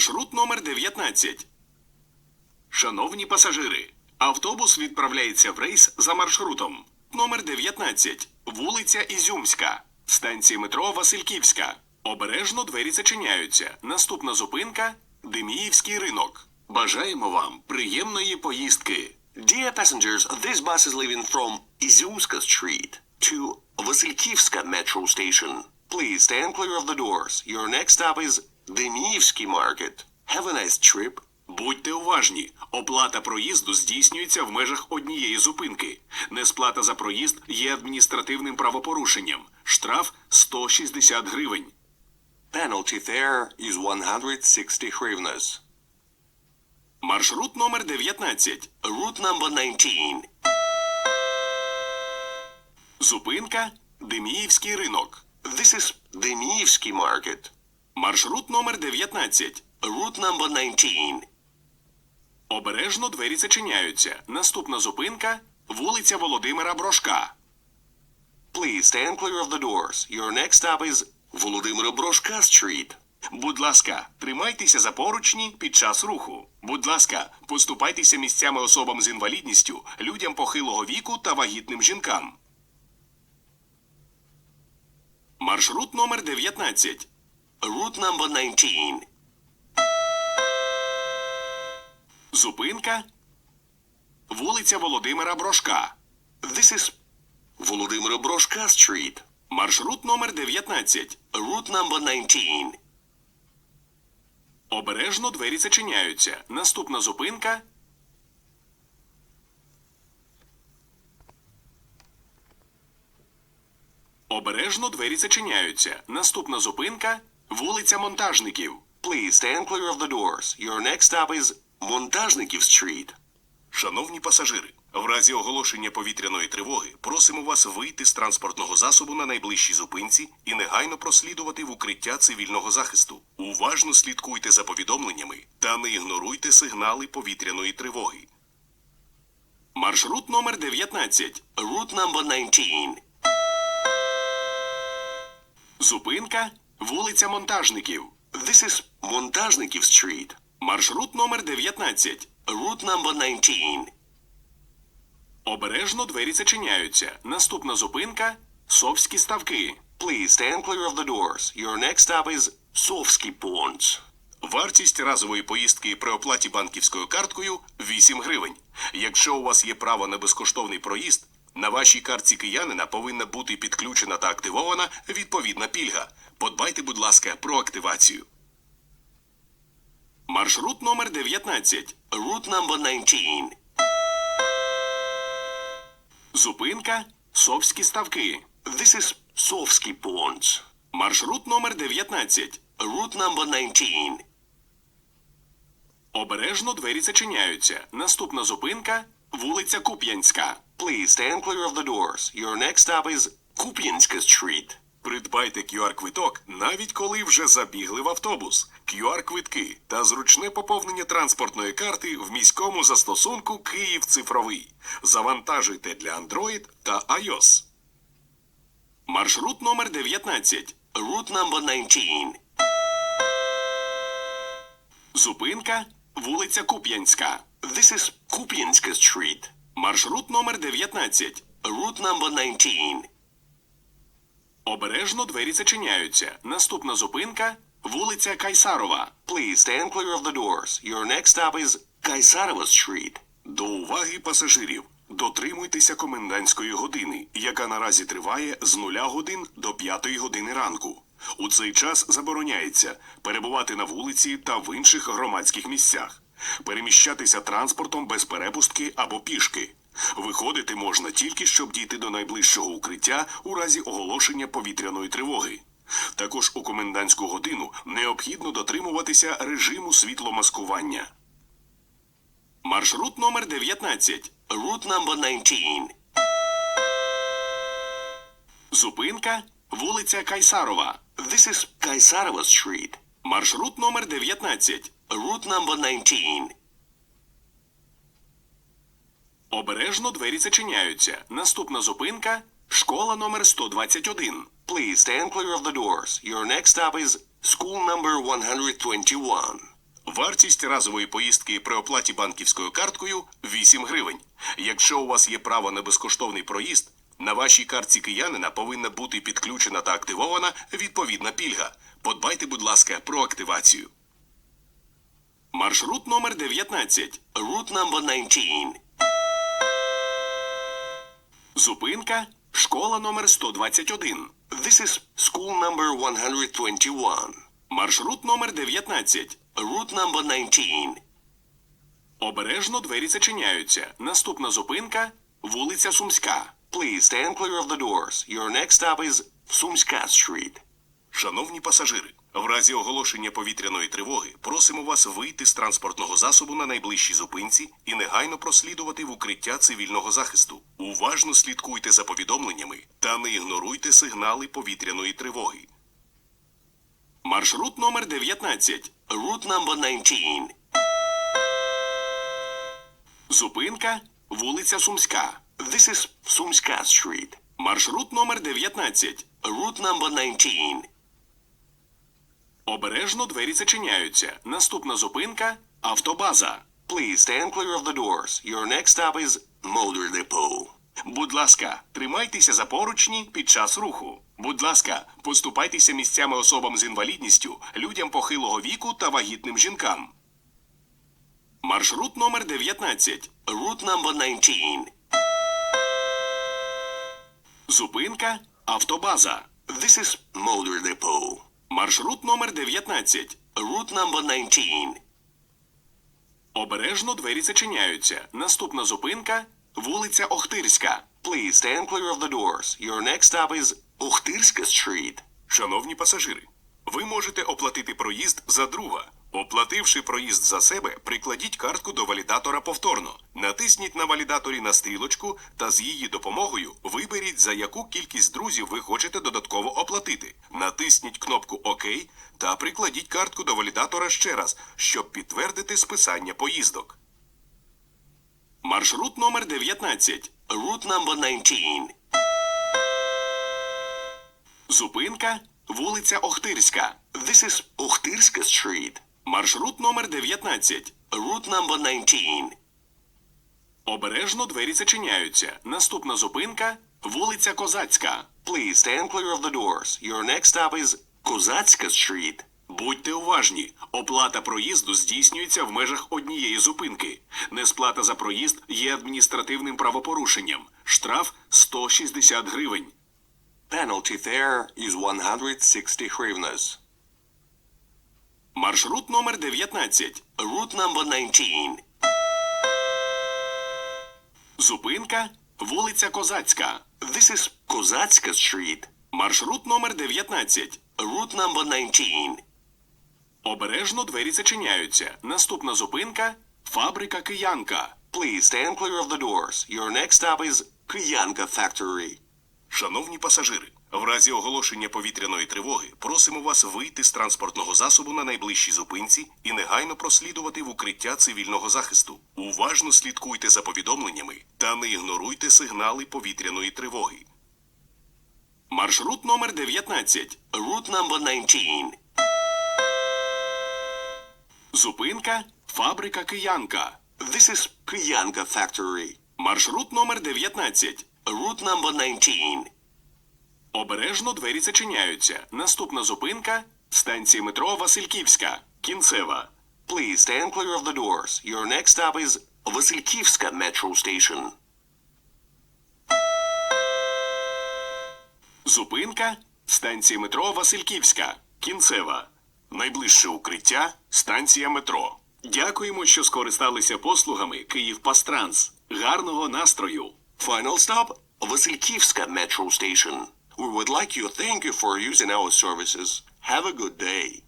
Маршрут номер 19. Шановні пасажири, автобус відправляється в рейс за маршрутом. Номер 19. Вулиця Ізюмська. Станція метро Васильківська. Обережно двері зачиняються. Наступна зупинка Деміївський ринок. Бажаємо вам приємної поїздки. Dear passengers, this bus is leaving from Izumska Street to Vasilkivska Metro Station. Please stand clear of the doors. Your next stop is Demievsky Market. Have a nice trip. Будьте уважні, оплата проїзду здійснюється в межах однієї зупинки. Несплата за проїзд є адміністративним правопорушенням. Штраф 160 гривень. Penalty fare is 160 hryvnias. Маршрут номер 19. Route number 19. Зупинка Деміївський ринок. This is Demievsky Market. Маршрут номер 19. Route number 19. Обережно двері зачиняються. Наступна зупинка вулиця Володимира Брошка. Please stand clear of the doors. Your next stop is Volodymyr Broshka Street. Будь ласка, тримайтеся за поручні під час руху. Будь ласка, поступайтеся місцями особам з інвалідністю, людям похилого віку та вагітним жінкам. Маршрут номер 19. Route number 19. Зупинка вулиця Володимира Брошка. This is Volodymyr Broshka Street. Маршрут номер 19. Route number 19. Обережно двері зачиняються. Наступна зупинка Обережно двері зачиняються. Наступна зупинка вулиця Монтажників. Please stand clear of the doors. Your next stop is Montajnikov Street. Шановні пасажири, в разі оголошення повітряної тривоги просимо вас вийти з транспортного засобу на найближчій зупинці і негайно прослідувати в укриття цивільного захисту. Уважно слідкуйте за повідомленнями та не ігноруйте сигнали повітряної тривоги. Маршрут номер 19. Route number 19. Зупинка вулиця Монтажників. This is Montajnikov Street. Маршрут номер 19. Route number 19. Обережно двері зачиняються. Наступна зупинка Совські ставки. Please stand clear of the doors. Your next stop is Sovsky Ponds. Вартість разової поїздки при оплаті банківською карткою 8 гривень. Якщо у вас є право на безкоштовний проїзд, на вашій картці киянина повинна бути підключена та активована відповідна пільга. Подбайте, будь ласка, про активацію. Маршрут номер 19. Route number 19. Зупинка Совські ставки. This is Sovsky Ponds. Маршрут номер 19. Route number 19. Обережно двері зачиняються. Наступна зупинка вулиця Куп'янська. Please stand clear of the doors. Your next stop is Kupyanska Street. Придбайте QR-квиток, навіть коли вже забігли в автобус. QR-квитки та зручне поповнення транспортної карти в міському застосунку Київ цифровий. Завантажуйте для Android та iOS. Маршрут номер 19. Route number 19. Зупинка вулиця Куп'янська. This is Kupyanska Street. Маршрут номер 19. Route number 19. Обережно двері зачиняються. Наступна зупинка вулиця Кайсарова. Please stand clear of the doors. Your next stop is Kaisarova Street. До уваги пасажирів. Дотримуйтеся комендантської години, яка наразі триває з 0 годин до 5 години ранку. У цей час забороняється перебувати на вулиці та в інших громадських місцях, переміщатися транспортом без перепустки або пішки. Виходити можна тільки щоб дійти до найближчого укриття у разі оголошення повітряної тривоги. Також у комендантську годину необхідно дотримуватися режиму світломаскування. Маршрут номер 19. Route number 19. Зупинка вулиця Кайсарова. This is Kaisarova Street. Маршрут номер 19. Route number 19. Обережно двері зачиняються. Наступна зупинка школа номер 121. Please stand clear of the doors. Your next stop is school number 121. Вартість разової поїздки при оплаті банківською карткою 8 гривень. Якщо у вас є право на безкоштовний проїзд, на вашій картці киянина повинна бути підключена та активована відповідна пільга. Подбайте, будь ласка, про активацію. Маршрут номер 19. Route number 19. Зупинка школа номер 121. This is school number 121. Маршрут номер 19. Route number 19. Обережно двері зачиняються. Наступна зупинка вулиця Сумська. Please stand clear of the doors. Your next stop is Sumska Street. Шановні пасажири, в разі оголошення повітряної тривоги просимо вас вийти з транспортного засобу на найближчій зупинці і негайно прослідувати в укриття цивільного захисту. Уважно слідкуйте за повідомленнями та не ігноруйте сигнали повітряної тривоги. Маршрут номер 19. Route number 19. Зупинка вулиця Сумська. This is Sumska Street. Маршрут номер 19. Route number 19. Обережно двері зачиняються. Наступна зупинка автобаза. Please stand clear of the doors. Your next stop is Motor Depot. Будь ласка, тримайтеся за поручні під час руху. Будь ласка, поступайтеся місцями особам з інвалідністю, людям похилого віку та вагітним жінкам. Маршрут номер 19. Route number 19. Зупинка автобаза. This is Motor Depot. Маршрут номер 19. Route number 19. Обережно двері зачиняються. Наступна зупинка вулиця Охтирська. Please stand clear of the doors. Your next stop is Охтирська Street. Шановні пасажири, ви можете оплатити проїзд за друга. Оплативши проїзд за себе, прикладіть картку до валідатора повторно. Натисніть на валідаторі на стрілочку та з її допомогою виберіть, за яку кількість друзів ви хочете додатково оплатити. Натисніть кнопку ОК та прикладіть картку до валідатора ще раз, щоб підтвердити списання поїздок. Маршрут номер 19. Route number 19. Зупинка вулиця Охтирська. This is Okhtirska Street. Маршрут номер 19. Route number 19. Обережно двері зачиняються. Наступна зупинка вулиця Козацька. Please stand clear of the doors. Your next stop is Kozatska Street. Будьте уважні, оплата проїзду здійснюється в межах однієї зупинки. Несплата за проїзд є адміністративним правопорушенням. Штраф 160 гривень. Penalty there is 160 hryvnias. Маршрут номер 19. Route number 19. Зупинка вулиця Козацька. This is Kozatska Street. Маршрут номер 19. Route number 19. Обережно двері зачиняються. Наступна зупинка фабрика Киянка. Please stand clear of the doors. Your next stop is Kyanka Factory. Шановні пасажири, в разі оголошення повітряної тривоги просимо вас вийти з транспортного засобу на найближчій зупинці і негайно прослідувати в укриття цивільного захисту. Уважно слідкуйте за повідомленнями та не ігноруйте сигнали повітряної тривоги. Маршрут номер 19. Route number 19. Зупинка фабрика Киянка. This is Kyanka Factory. Маршрут номер 19. Route number 19. Обережно двері зачиняються. Наступна зупинка станція метро Васильківська. Кінцева. Please stand clear of the doors. Your next stop is Vasilkivska Metro Station. Зупинка станція метро Васильківська. Кінцева. Найближче укриття станція метро. Дякуємо, що скористалися послугами Київпастранс. Гарного настрою! Final stop, Vasilkivska Metro Station. We would like to thank you for using our services. Have a good day.